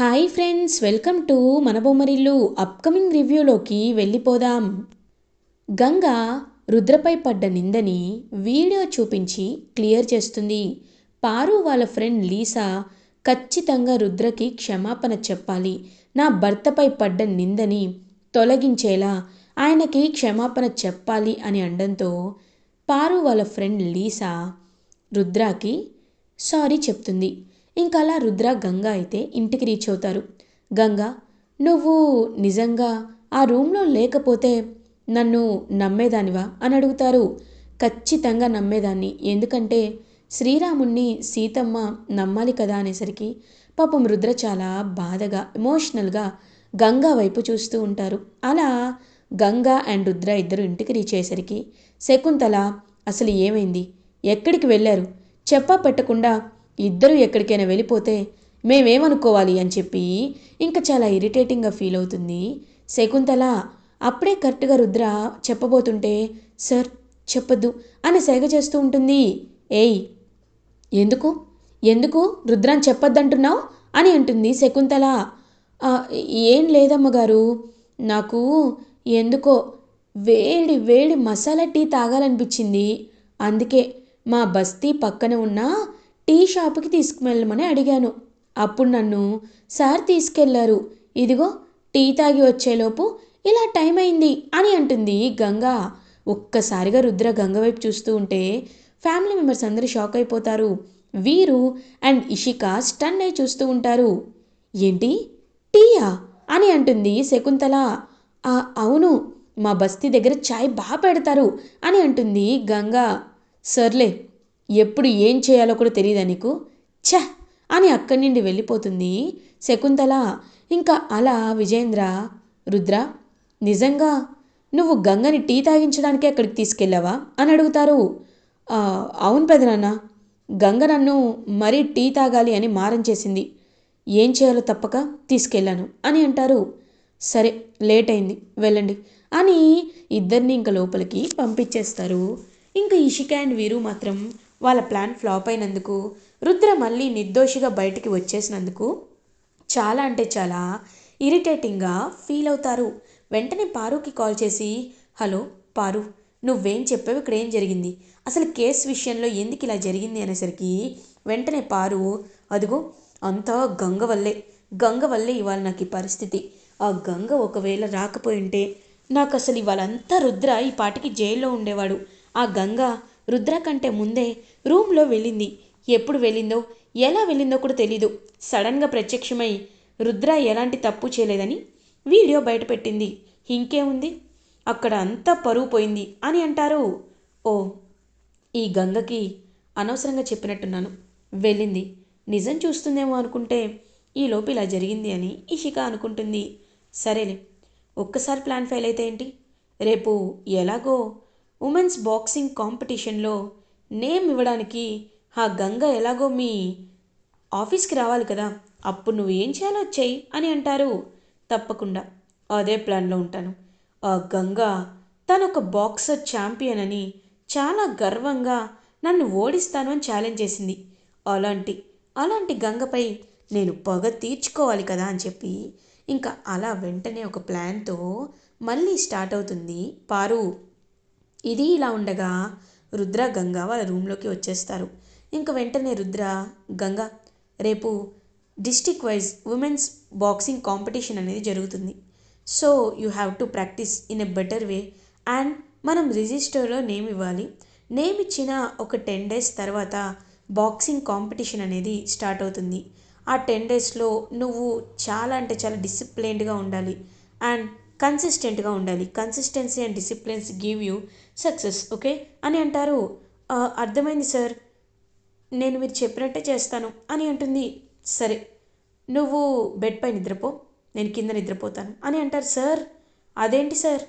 Hi friends welcome to మన Bommarillu upcoming రివ్యూలోకి వెళ్ళిపోదాం. గంగ రుద్రపై పడ్డ నిందని వీడియో చూపించి క్లియర్ చేస్తుంది. పారు వాళ్ళ ఫ్రెండ్ లీసా ఖచ్చితంగా రుద్రకి క్షమాపణ చెప్పాలి. నా భర్తపై పడ్డ నిందని తొలగించేలా ఆయనకి క్షమాపణ చెప్పాలి అని అనడంతో పారు వాళ్ళ ఫ్రెండ్ లీసా రుద్రాకి సారీ చెప్తుంది. ఇంకా అలా రుద్ర గంగ అయితే ఇంటికి రీచ్ అవుతారు. గంగ నువ్వు నిజంగా ఆ రూమ్లో లేకపోతే నన్ను నమ్మేదానివా? అని అడుగుతారు. ఖచ్చితంగా నమ్మేదాన్ని. ఎందుకంటే శ్రీరాముణ్ణి సీతమ్మ నమ్మాలి కదా అనేసరికి పాపం రుద్ర చాలా బాధగా ఎమోషనల్గా గంగా వైపు చూస్తూ ఉంటారు. అలా గంగా అండ్ రుద్ర ఇద్దరు ఇంటికి రీచ్ అయ్యేసరికి శకుంతల అసలు ఏమైంది? ఎక్కడికి వెళ్ళారు? చెప్పా పెట్టకుండా ఇద్దరు ఎక్కడికైనా వెళ్ళిపోతే మేమేమనుకోవాలి అని చెప్పి ఇంకా చాలా ఇరిటేటింగ్గా ఫీల్ అవుతుంది. శకుంతల అప్పుడే కరెక్ట్గా రుద్ర చెప్పబోతుంటే సార్ చెప్పొద్దు అని సేగ చేస్తూ ఉంటుంది. ఏయ్ ఎందుకు? ఎందుకు రుద్రాన్ని చెప్పొద్దంటున్నావు? అని అంటుంది శకుంతల. ఏం లేదమ్మగారు నాకు ఎందుకో వేడి వేడి మసాలా టీ తాగాలనిపించింది. అందుకే మా బస్తీ పక్కన ఉన్న టీ షాపుకి తీసుకువెళ్ళమని అడిగాను. అప్పుడు నన్ను సార్ తీసుకెళ్ళారు. ఇదిగో టీ తాగి వచ్చేలోపు ఇలా టైం అయింది అని అంటుంది గంగా. ఒక్కసారిగా రుద్ర గంగ వైపు చూస్తూ ఉంటే ఫ్యామిలీ మెంబర్స్ అందరూ షాక్ అయిపోతారు. వీరు అండ్ ఇషిక స్టన్ అయి చూస్తూ ఉంటారు. ఏంటి? టీయా? అని అంటుంది శకుంతల. "ఆ, అవును. మా బస్తీ దగ్గర చాయ్ బాగా పెడతారు అని అంటుంది గంగా. సర్లే ఎప్పుడు ఏం చేయాలో కూడా తెలియదా నీకు? ఛ! అని అక్కడి నుండి వెళ్ళిపోతుంది శకుంతల. ఇంకా అలా విజేంద్ర రుద్ర నిజంగా నువ్వు గంగని టీ తాగించడానికే అక్కడికి తీసుకెళ్ళావా? అని అడుగుతారు. అవును పెదనాన్న. గంగ నన్ను మరీ టీ తాగాలి అని మారం చేసింది. ఏం చేయాలో తప్పక తీసుకెళ్ళాను అని అంటారు. సరే లేట్ అయింది వెళ్ళండి అని ఇద్దరిని ఇంకా లోపలికి పంపించేస్తారు. ఇంకా ఇషిక అండ్ వీరు మాత్రం వాళ్ళ ప్లాన్ ఫ్లాప్ అయినందుకు రుద్ర మళ్ళీ నిర్దోషిగా బయటికి వచ్చేసినందుకు చాలా అంటే చాలా ఇరిటేటింగ్గా ఫీల్ అవుతారు. వెంటనే పారుకి కాల్ చేసి హలో పారు నువ్వేం చెప్పావు? ఇక్కడ ఏం జరిగింది? అసలు కేసు విషయంలో ఎందుకు ఇలా జరిగింది? అనేసరికి వెంటనే పారు అదిగో అంతా గంగ వల్లే గంగ వల్లే ఇవాళ నాకు ఈ పరిస్థితి. ఆ గంగ ఒకవేళ రాకపోయి ఉంటే నాకు అసలు ఇవాళంతా రుద్ర ఈ పాటికి జైల్లో ఉండేవాడు. ఆ గంగ రుద్ర కంటే ముందే రూమ్లో వెళ్ళింది. ఎప్పుడు వెళ్ళిందో ఎలా వెళ్ళిందో కూడా తెలీదు. సడన్గా ప్రత్యక్షమై రుద్ర ఎలాంటి తప్పు చేయలేదని వీడియో బయటపెట్టింది. ఇంకేముంది? అక్కడ అంతా పరువు పోయింది అని అంటారు. ఓ ఈ గంగకి అనవసరంగా చెప్పినట్టున్నాను. వెళ్ళింది. నిజం చూస్తుందేమో అనుకుంటే ఈ ఇలా జరిగింది అని ఇషిక అనుకుంటుంది. సరేలే ఒక్కసారి ప్లాన్ ఫెయిల్ అయితే ఏంటి? రేపు ఎలాగో ఉమెన్స్ బాక్సింగ్ కాంపిటీషన్లో నేమ్ ఇవ్వడానికి ఆ గంగ ఎలాగో మీ ఆఫీస్కి రావాలి కదా అప్పుడు నువ్వు ఏం చేయాలో చెయ్యి అని అంటారు. తప్పకుండా అదే ప్లాన్లో ఉంటాను. ఆ గంగ తను ఒక బాక్సర్ ఛాంపియన్ అని చాలా గర్వంగా నన్ను ఓడిస్తాను అని ఛాలెంజ్ చేసింది. అలాంటి అలాంటి గంగపై నేను పగ తీర్చుకోవాలి కదా అని చెప్పి ఇంకా అలా వెంటనే ఒక ప్లాన్తో మళ్ళీ స్టార్ట్ అవుతుంది. పారు ఇది ఇలా ఉండగా రుద్ర గంగ వాళ్ళ రూమ్లోకి వచ్చేస్తారు. ఇంకా వెంటనే రుద్ర గంగ రేపు district wise women's boxing competition అనేది జరుగుతుంది. So you have to practice in a better way and మనం రిజిస్టర్లో నేమ్ ఇవ్వాలి. నేమ్ ఇచ్చిన ఒక టెన్ డేస్ తర్వాత బాక్సింగ్ కాంపిటీషన్ అనేది స్టార్ట్ అవుతుంది. ఆ టెన్ డేస్లో నువ్వు చాలా అంటే చాలా డిసిప్లైన్డ్గా ఉండాలి. అండ్ కన్సిస్టెంట్గా ఉండాలి. Consistency and disciplines give you success okay? అని అంటారు. అర్థమైంది సార్. నేను మీరు చెప్పినట్టే చేస్తాను అని అంటుంది. సరే నువ్వు బెడ్ పై నిద్రపో నేను కింద నిద్రపోతాను అని అంటారు. సార్ అదేంటి సార్?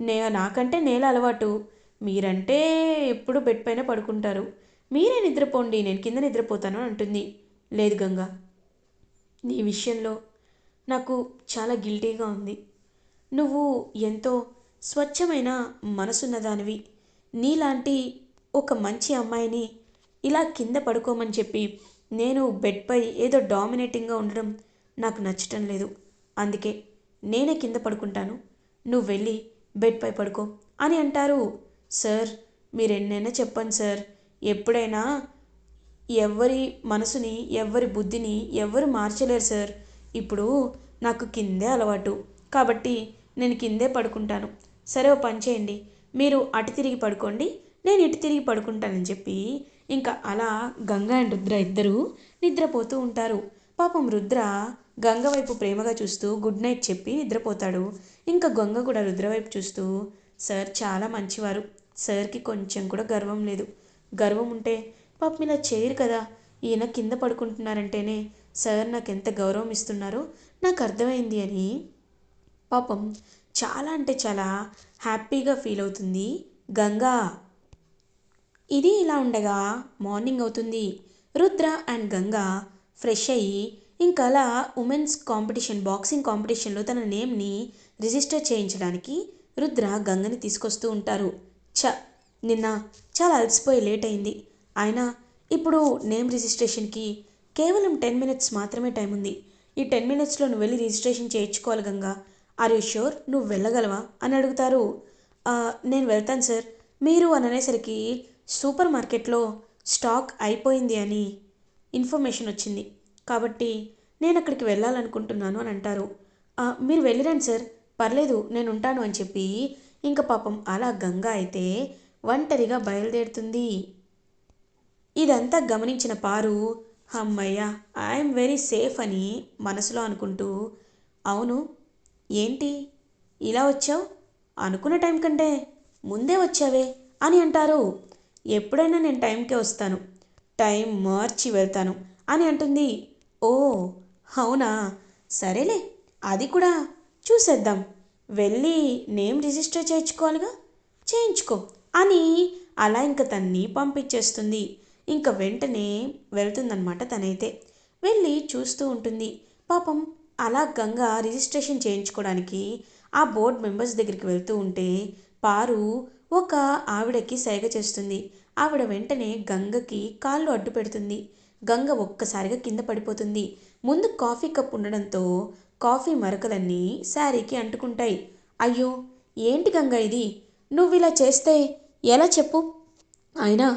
నే నాకంటే నేల అలవాటు. మీరంటే ఎప్పుడు బెడ్ పైన పడుకుంటారు. మీరే నిద్రపోండి నేను కింద నిద్రపోతాను అని అంటుంది. లేదు గంగా నీ విషయంలో నాకు చాలా గిల్టీగా ఉంది. నువ్వు ఎంతో స్వచ్ఛమైన మనసున్నదానివి. నీలాంటి ఒక మంచి అమ్మాయిని ఇలా కింద పడుకోమని చెప్పి నేను బెడ్పై ఏదో డామినేటింగ్గా ఉండడం నాకు నచ్చటం లేదు. అందుకే నేనే కింద పడుకుంటాను. నువ్వు వెళ్ళి బెడ్పై పడుకో అని అంటారు. సార్ మీరు ఎన్నైనా చెప్పండి సార్. ఎప్పుడైనా ఎవరి మనసుని ఎవరి బుద్ధిని ఎవరు మార్చలేరు సార్. ఇప్పుడు నాకు కిందే అలవాటు. కాబట్టి నేను కిందే పడుకుంటాను. సరే ఓ పని చేయండి. మీరు అటు తిరిగి పడుకోండి నేను ఇటు తిరిగి పడుకుంటానని చెప్పి ఇంకా అలా గంగా అండ్ రుద్ర ఇద్దరూ నిద్రపోతూ ఉంటారు. పాపం రుద్ర గంగ వైపు ప్రేమగా చూస్తూ గుడ్ నైట్ చెప్పి నిద్రపోతాడు. ఇంకా గంగ కూడా రుద్ర వైపు చూస్తూ సార్ చాలా మంచివారు. సార్కి కొంచెం కూడా గర్వం లేదు. గర్వం ఉంటే పాపం ఇలా చేయరు కదా. ఈయన కింద పడుకుంటున్నారంటేనే సార్ నాకు ఎంత గౌరవం ఇస్తున్నారో నాకు అర్థమైంది అని పాపం చాలా అంటే చాలా హ్యాపీగా ఫీల్ అవుతుంది. గంగా ఇది ఇలా ఉండగా మార్నింగ్ అవుతుంది. రుద్ర అండ్ గంగా ఫ్రెష్ అయ్యి ఇంకా అలా ఉమెన్స్ కాంపిటీషన్ బాక్సింగ్ కాంపిటీషన్లో తన నేమ్ని రిజిస్టర్ చేయించడానికి రుద్ర గంగని తీసుకొస్తూ ఉంటారు. చ నిన్న చాలా అలసిపోయి లేట్ అయింది. అయినా ఇప్పుడు నేమ్ రిజిస్ట్రేషన్కి కేవలం టెన్ మినిట్స్ మాత్రమే టైం ఉంది ఈ టెన్ మినిట్స్లో నువ్వు వెళ్ళి రిజిస్ట్రేషన్ చేయించుకోవాలి గంగా. ఆర్ యూ షూర్ నువ్వు వెళ్ళగలవా? అని అడుగుతారు. నేను వెళ్తాను సార్. మీరు అని అనేసరికి సూపర్ మార్కెట్లో స్టాక్ అయిపోయింది అని ఇన్ఫర్మేషన్ వచ్చింది. కాబట్టి నేను అక్కడికి వెళ్ళాలనుకుంటున్నాను అని అంటారు. మీరు వెళ్ళిరండి సార్. పర్లేదు నేను ఉంటాను అని చెప్పి ఇంకా పాపం అలా గంగా అయితే ఒంటరిగా బయలుదేరుతుంది. ఇదంతా గమనించిన పారు అమ్మయ్య ఐఎమ్ వెరీ సేఫ్ అని మనసులో అనుకుంటూ అవును ఏంటి? ఇలా వచ్చావు? అనుకున్న టైం కంటే ముందే వచ్చావే అని అంటారు. ఎప్పుడైనా నేను టైంకే వస్తాను. టైం మార్చి వెళ్తాను అని అంటుంది. ఓ అవునా? సరేలే అది కూడా చూసేద్దాం. వెళ్ళి నేమ్ రిజిస్టర్ చేయించుకోవాలిగా? చేయించుకో అని అలా ఇంక తన్ని పంపించేస్తుంది. ఇంక వెంటనే వెళ్తుందనమాట తనైతే. వెళ్ళి చూస్తూ ఉంటుంది. పాపం అలా గంగ రిజిస్ట్రేషన్ చేయించుకోవడానికి ఆ బోర్డ్ మెంబర్స్ దగ్గరికి వెళ్తూ ఉంటే పారు ఒక ఆవిడకి సైగ చేస్తుంది. ఆవిడ వెంటనే గంగకి కాళ్ళు అడ్డు పెడుతుంది. గంగ ఒక్కసారిగా కింద పడిపోతుంది. ముందు కాఫీ కప్ ఉండడంతో కాఫీ మరకలన్నీ శారీకి అంటుకుంటాయి. అయ్యో ఏంటి గంగ ఇది? నువ్వు ఇలా చేస్తే ఎలా చెప్పు? అయినా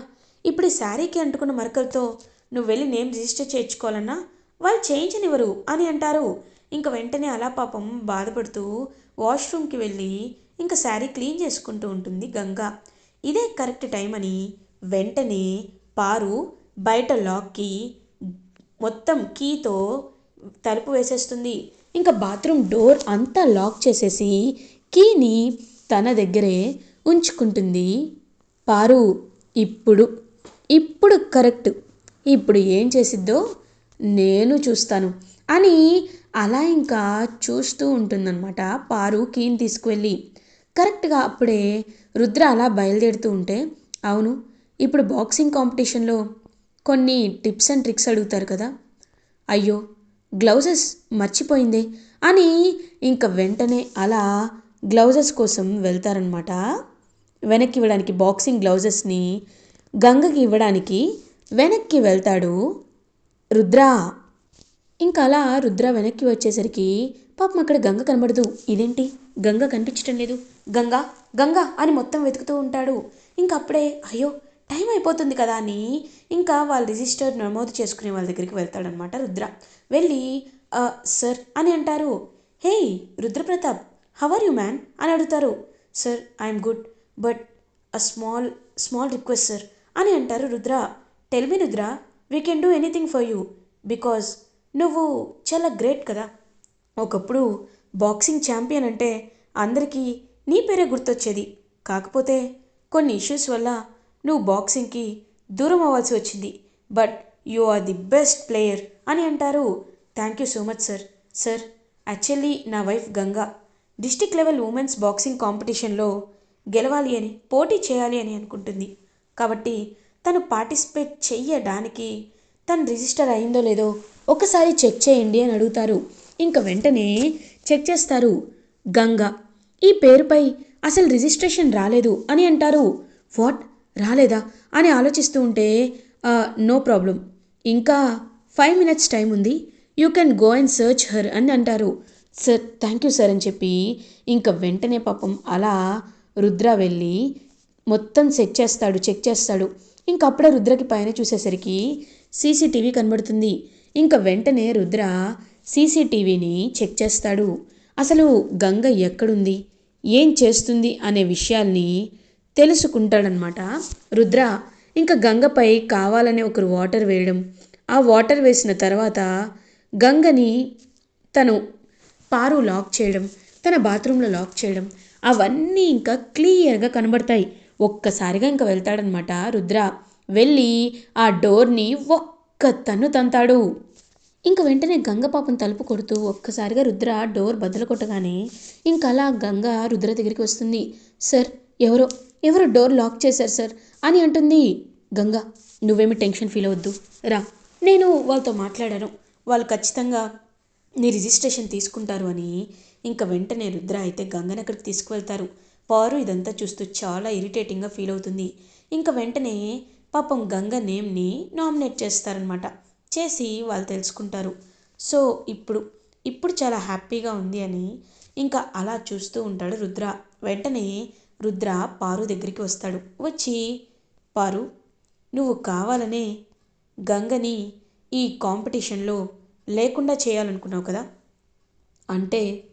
ఇప్పుడు ఈ శారీకి అంటుకున్న మరకలతో నువ్వు వెళ్ళి నేమ్ రిజిస్టర్ చేయించుకోవాలన్నా వాళ్ళు చేయించనివ్వరు అని అంటారు. ఇంక వెంటనే అలా పాపం బాధపడుతూ వాష్రూమ్కి వెళ్ళి ఇంకా శారీ క్లీన్ చేసుకుంటూ ఉంటుంది గంగా. ఇదే కరెక్ట్ టైం అని వెంటనే పారు బయట లాక్కి మొత్తం కీతో తలుపు వేసేస్తుంది. ఇంకా బాత్రూమ్ డోర్ అంతా లాక్ చేసేసి కీని తన దగ్గరే ఉంచుకుంటుంది. పారు ఇప్పుడు ఇప్పుడు కరెక్ట్. ఇప్పుడు ఏం చేసిద్దో నేను చూస్తాను. అని అలా ఇంకా చూస్తూ ఉంటుందన్నమాట పారు కీని తీసుకువెళ్ళి. కరెక్ట్గా అప్పుడే రుద్ర అలా బయలుదేరుతూ ఉంటే అవును ఇప్పుడు బాక్సింగ్ కాంపిటీషన్లో కొన్ని టిప్స్ అండ్ ట్రిక్స్ అడుగుతారు కదా. అయ్యో గ్లౌజెస్ మర్చిపోయిందే అని ఇంకా వెంటనే అలా గ్లౌజెస్ కోసం వెళ్తారనమాట వెనక్కి ఇవ్వడానికి బాక్సింగ్ గ్లౌజెస్ని గంగకి ఇవ్వడానికి వెనక్కి వెళ్తాడు రుద్ర. ఇంకా అలా రుద్ర వెనక్కి వచ్చేసరికి పాపం అక్కడ గంగ కనబడదు. ఇదేంటి? గంగ కనిపించటం లేదు. గంగా గంగా అని మొత్తం వెతుకుతూ ఉంటాడు. ఇంకా అప్పుడే అయ్యో టైం అయిపోతుంది కదా అని ఇంకా వాళ్ళ రిజిస్టర్ నమోదు చేసుకునే వాళ్ళ దగ్గరికి వెళ్తాడనమాట రుద్ర. వెళ్ళి సర్ సార్ అని అంటారు. Hey Rudrapratap how are you man? అని అడుగుతారు. Sir I'm good but a small small request sir అని అంటారు Rudra. Tell me Rudra we can do anything for you because నువ్వు చాలా గ్రేట్ కదా. ఒకప్పుడు బాక్సింగ్ ఛాంపియన్ అంటే అందరికీ నీ పేరే గుర్తొచ్చేది. కాకపోతే కొన్ని ఇష్యూస్ వల్ల నువ్వు బాక్సింగ్కి దూరం అవ్వాల్సి వచ్చింది. But you are the best player అని అంటారు. Thank you so much sir. Sir actually నా wife Ganga. District level women's boxing కాంపిటీషన్లో గెలవాలి అని పోటీ చేయాలి అని అనుకుంటుంది. కాబట్టి తను పార్టిసిపేట్ చెయ్యడానికి తను రిజిస్టర్ అయిందో లేదో ఒకసారి చెక్ చేయండి అని అడుగుతారు. ఇంకా వెంటనే చెక్ చేస్తారు. గంగా ఈ పేరుపై అసలు రిజిస్ట్రేషన్ రాలేదు అని అంటారు. వాట్? రాలేదా? అని ఆలోచిస్తూ ఉంటే నో ప్రాబ్లం. ఇంకా ఫైవ్ మినిట్స్ టైం ఉంది. You can go and search her అని అంటారు. సార్ థ్యాంక్ యూ సార్ అని చెప్పి ఇంకా వెంటనే పాపం అలా రుద్ర వెళ్ళి మొత్తం సెట్ చేస్తాడు చెక్ చేస్తాడు. ఇంకా అప్పుడే రుద్రకి పైన చూసేసరికి సీసీటీవీ కనబడుతుంది. ఇంకా వెంటనే రుద్ర సీసీటీవీని చెక్ చేస్తాడు. అసలు గంగ ఎక్కడుంది? ఏం చేస్తుంది అనే విషయాల్ని తెలుసుకుంటాడనమాట రుద్ర ఇంకా గంగపై కావాలనే ఒకరు వాటర్ వేయడం. ఆ వాటర్ వేసిన తర్వాత గంగని తను పారు లాక్ చేయడం తన బాత్రూంలో లాక్ చేయడం. అవన్నీ ఇంకా క్లియర్గా కనబడతాయి. ఒక్కసారిగా ఇంకా వెళ్తాడనమాట రుద్ర. వెళ్ళి ఆ డోర్ని ఒక్క తన్ను తంతాడు. ఇంక వెంటనే గంగ పాపం తలుపు కొడుతూ ఒక్కసారిగా రుద్ర డోర్ బద్దలు కొట్టగానే ఇంకలా అలా గంగ రుద్ర దగ్గరికి వస్తుంది. సార్ ఎవరో ఎవరో డోర్ లాక్ చేశారు సార్ అని అంటుంది గంగ. నువ్వేమి టెన్షన్ ఫీల్ అవ్వద్దు. రా నేను వాళ్ళతో మాట్లాడాను. వాళ్ళు ఖచ్చితంగా నీ రిజిస్ట్రేషన్ తీసుకుంటారు అని ఇంకా వెంటనే రుద్ర అయితే గంగని అక్కడికి తీసుకువెళ్తారు. పారు ఇదంతా చూస్తూ చాలా ఇరిటేటింగ్గా ఫీల్ అవుతుంది. ఇంకా వెంటనే పాపం గంగ నేమ్ని నామినేట్ చేస్తారనమాట చేసి వాళ్ళు తెలుసుకుంటారు. సో ఇప్పుడు ఇప్పుడు చాలా హ్యాపీగా ఉంది అని ఇంకా అలా చూస్తూ ఉంటాడు రుద్ర. వెంటనే రుద్ర పారు దగ్గరికి వస్తాడు. వచ్చి పారు నువ్వు కావాలనే గంగని ఈ కాంపిటీషన్లో లేకుండా చేయాలనుకున్నావు కదా? అంటే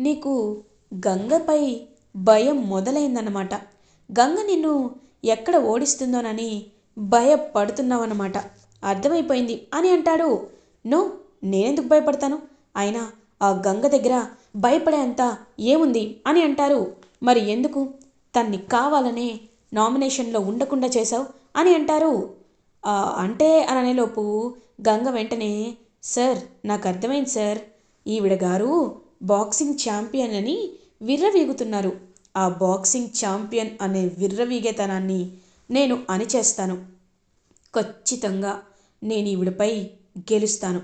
నీకు గంగపై భయం మొదలైందన్నమాట. గంగ నిన్ను ఎక్కడ ఓడిస్తుందోనని భయపడుతున్నావన్నమాట. అర్థమైపోయింది. అని అంటాడు. నో నేనెందుకు భయపడతాను? అయినా ఆ గంగ దగ్గర భయపడేంత ఏముంది? అని అంటారు. మరి ఎందుకు? తన్ని కావాలనే నామినేషన్లో ఉండకుండా చేశావు? అని అంటారు. అంటే అననేలోపు గంగ వెంటనే సార్ నాకు అర్థమైంది సార్. ఈవిడ గారు బాక్సింగ్ ఛాంపియన్ అని విర్రవీగుతున్నారు. ఆ బాక్సింగ్ ఛాంపియన్ అనే విర్రవీగేతనాన్ని నేను అణిచేస్తాను. ఖచ్చితంగా నేను ఈవిడపై గెలుస్తాను.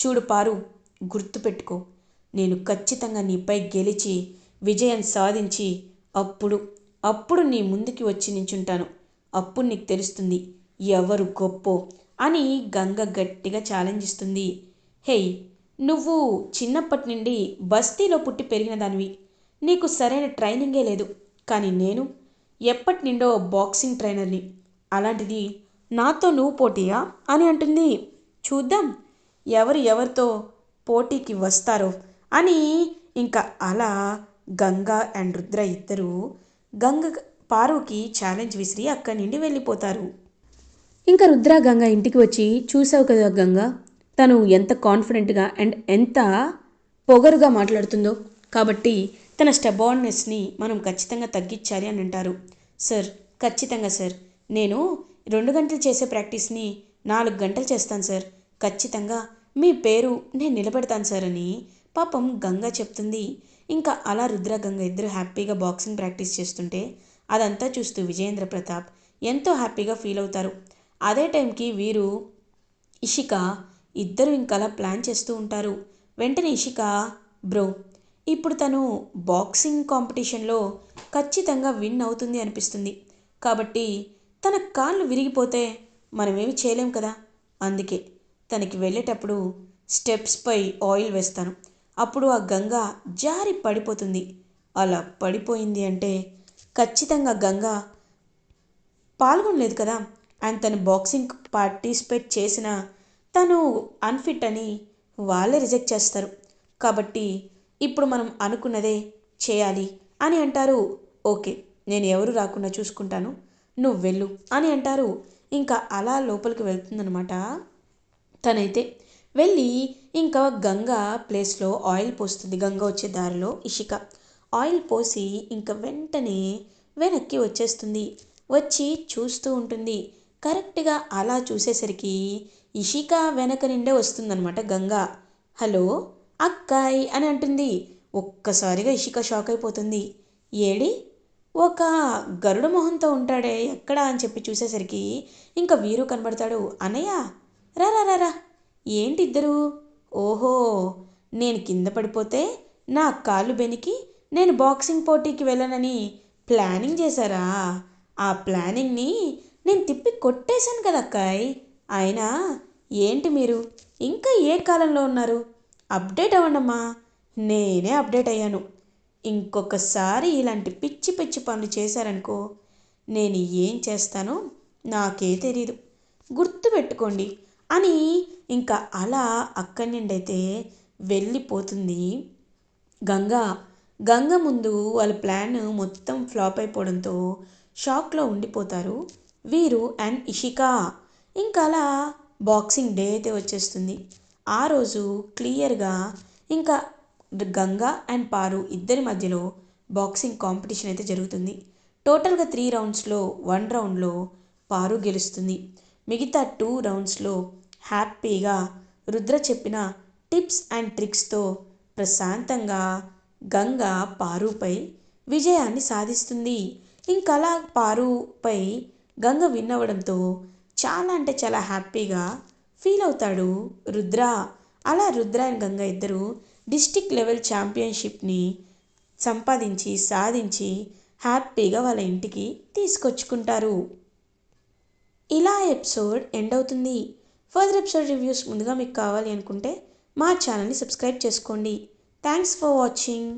చూడు పారు గుర్తుపెట్టుకో. నేను ఖచ్చితంగా నీపై గెలిచి విజయం సాధించి అప్పుడు అప్పుడు నీ ముందుకి వచ్చి నించుంటాను. అప్పుడు నీకు తెలుస్తుంది ఎవరు గొప్పో అని గంగ గట్టిగా ఛాలెంజ్ ఇస్తుంది హేయ్ నువ్వు చిన్నప్పటి నుండి బస్తీలో పుట్టి పెరిగిన దానివి. నీకు సరైన ట్రైనింగే లేదు. కానీ నేను ఎప్పటి నుండో బాక్సింగ్ ట్రైనర్ని. అలాంటిది నాతో నువ్వు పోటీయా? అని అంటుంది. చూద్దాం ఎవరు ఎవరితో పోటీకి వస్తారో అని ఇంకా అలా గంగా అండ్ రుద్ర ఇద్దరు గంగ పారుకి ఛాలెంజ్ విసిరి అక్కడి నుండి వెళ్ళిపోతారు. ఇంకా రుద్ర గంగ ఇంటికి వచ్చి చూసావు కదా గంగ తను ఎంత కాన్ఫిడెంట్గా అండ్ ఎంత పొగరుగా మాట్లాడుతుందో. కాబట్టి తన స్టెబాన్నెస్ని మనం ఖచ్చితంగా తగ్గించాలి అని అంటారు. సార్ ఖచ్చితంగా సార్. నేను రెండు గంటలు చేసే ప్రాక్టీస్ని నాలుగు గంటలు చేస్తాను సార్. ఖచ్చితంగా మీ పేరు నేను నిలబెడతాను సార్ అని పాపం గంగ చెప్తుంది. ఇంకా అలా రుద్ర గంగ ఇద్దరు హ్యాపీగా బాక్సింగ్ ప్రాక్టీస్ చేస్తుంటే అదంతా చూస్తూ విజయేంద్ర ప్రతాప్ ఎంతో హ్యాపీగా ఫీల్ అవుతారు. అదే టైంకి వీరు ఇషిక ఇద్దరు ఇంకలా ప్లాన్ చేస్తూ ఉంటారు. వెంటనే ఇషిక బ్రో ఇప్పుడు తను బాక్సింగ్ కాంపిటీషన్లో ఖచ్చితంగా విన్ అవుతుంది అనిపిస్తుంది. కాబట్టి తన కాళ్ళు విరిగిపోతే మనమేమి చేయలేం కదా? అందుకే తనకి వెళ్ళేటప్పుడు స్టెప్స్పై ఆయిల్ వేస్తాను. అప్పుడు ఆ గంగ జారి పడిపోతుంది. అలా పడిపోయింది అంటే ఖచ్చితంగా గంగ పాల్గొనలేదు కదా? అండ్ తను బాక్సింగ్ పార్టిసిపేట్ చేసిన తను అన్ఫిట్ అని వాళ్ళే రిజెక్ట్ చేస్తారు. కాబట్టి ఇప్పుడు మనం అనుకున్నదే చేయాలి. అని అంటారు ఓకే నేను ఎవరు రాకుండా చూసుకుంటాను నువ్వు వెళ్ళు అని అంటారు. ఇంకా అలా లోపలికి వెళ్తుందనమాట తనైతే వెళ్ళి ఇంకా గంగ ప్లేస్లో ఆయిల్ పోస్తుంది గంగ వచ్చే దారిలో ఇషిక. ఆయిల్ పోసి ఇంకా వెంటనే వెనక్కి వచ్చేస్తుంది. వచ్చి చూస్తూ ఉంటుంది. కరెక్ట్గా అలా చూసేసరికి ఇషిక వెనక నిండే వస్తుందనమాట గంగ. హలో? అక్కాయ్ అని అంటుంది. ఒక్కసారిగా ఇషిక షాక్ అయిపోతుంది. ఏడి? ఒక గరుడ మొహంతో ఉంటాడే ఎక్కడా అని చెప్పి చూసేసరికి ఇంకా వీరు కనబడతాడు. అన్నయ్య రా రా రా ఏంటి ఇద్దరు ఓహో నేను కింద పడిపోతే నా కాళ్ళు బెనికి నేను బాక్సింగ్ పోటీకి వెళ్ళనని ప్లానింగ్ చేశారా? ఆ ప్లానింగ్ని నేను తిప్పి కొట్టేశాను కదా అక్కాయ్. అయినా ఏంటి మీరు? ఇంకా ఏ కాలంలో ఉన్నారు? అప్డేట్ అవ్వండమ్మా నేనే అప్డేట్ అయ్యాను. ఇంకొకసారి ఇలాంటి పిచ్చి పిచ్చి పనులు చేశారనుకో నేను ఏం చేస్తానో నాకే తెలీదు. గుర్తుపెట్టుకోండి అని ఇంకా అలా అక్కడి నుండి అయితే వెళ్ళిపోతుంది గంగ. గంగ ముందు వాళ్ళ ప్లాన్ మొత్తం ఫ్లాప్ అయిపోవడంతో షాక్లో ఉండిపోతారు వీరు అండ్ ఇషికా. ఇంకా అలా బాక్సింగ్ డే అయితే వచ్చేస్తుంది. ఆ రోజు క్లియర్గా ఇంకా గంగా అండ్ పారు ఇద్దరి మధ్యలో బాక్సింగ్ కాంపిటీషన్ అయితే జరుగుతుంది. టోటల్గా త్రీ రౌండ్స్లో వన్ రౌండ్లో పారు గెలుస్తుంది. మిగతా టూ రౌండ్స్లో హ్యాపీగా రుద్ర చెప్పిన టిప్స్ అండ్ ట్రిక్స్తో ప్రశాంతంగా గంగా పారుపై విజయాన్ని సాధిస్తుంది. ఇంకలా పారుపై గంగ విన్ అవ్వడంతో చాలా అంటే చాలా హ్యాపీగా ఫీల్ అవుతాడు. రుద్ర అలా రుద్ర అండ్ గంగ ఇద్దరు డిస్టిక్ లెవెల్ ఛాంపియన్షిప్ని సంపాదించి సాధించి హ్యాపీగా వాళ్ళ ఇంటికి తీసుకొచ్చుకుంటారు. ఇలా ఎపిసోడ్ ఎండ్ అవుతుంది. ఫర్దర్ ఎపిసోడ్ రివ్యూస్ ముందుగా మీకు కావాలి అనుకుంటే మా ఛానల్ని సబ్స్క్రైబ్ చేసుకోండి. Thanks for watching.